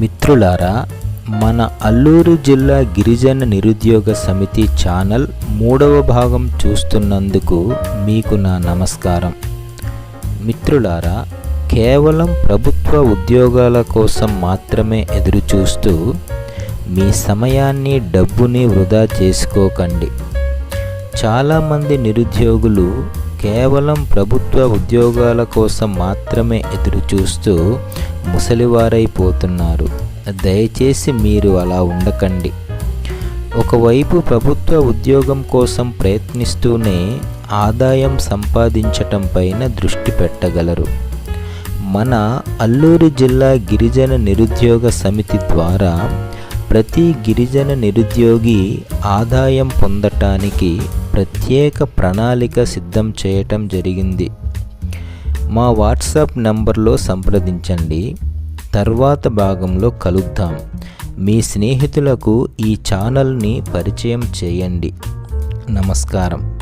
మిత్రులారా మన అల్లూరు జిల్లా గిరిజన నిరుద్యోగ సమితి ఛానల్ మూడవ భాగం చూస్తున్నందుకు మీకు నా నమస్కారం. మిత్రులారా కేవలం ప్రభుత్వ ఉద్యోగాల కోసం మాత్రమే ఎదురుచూస్తూ మీ సమయాన్ని డబ్బుని వృధా చేసుకోకండి. చాలామంది నిరుద్యోగులు కేవలం ప్రభుత్వ ఉద్యోగాల కోసం మాత్రమే ఎదురుచూస్తూ ముసలివారైపోతున్నారు. దయచేసి మీరు అలా ఉండకండి. ఒకవైపు ప్రభుత్వ ఉద్యోగం కోసం ప్రయత్నిస్తూనే ఆదాయం సంపాదించటం పైన దృష్టి పెట్టగలరు. మన అల్లూరు జిల్లా గిరిజన నిరుద్యోగ సమితి ద్వారా ప్రతి గిరిజన నిరుద్యోగి ఆదాయం పొందటానికి ప్రత్యేక ప్రణాళిక సిద్ధం చేయటం జరిగింది. మా వాట్సాప్ నంబర్లో సంప్రదించండి. తర్వాత భాగంలో కలుద్దాం. మీ స్నేహితులకు ఈ ఛానల్ని పరిచయం చేయండి. నమస్కారం.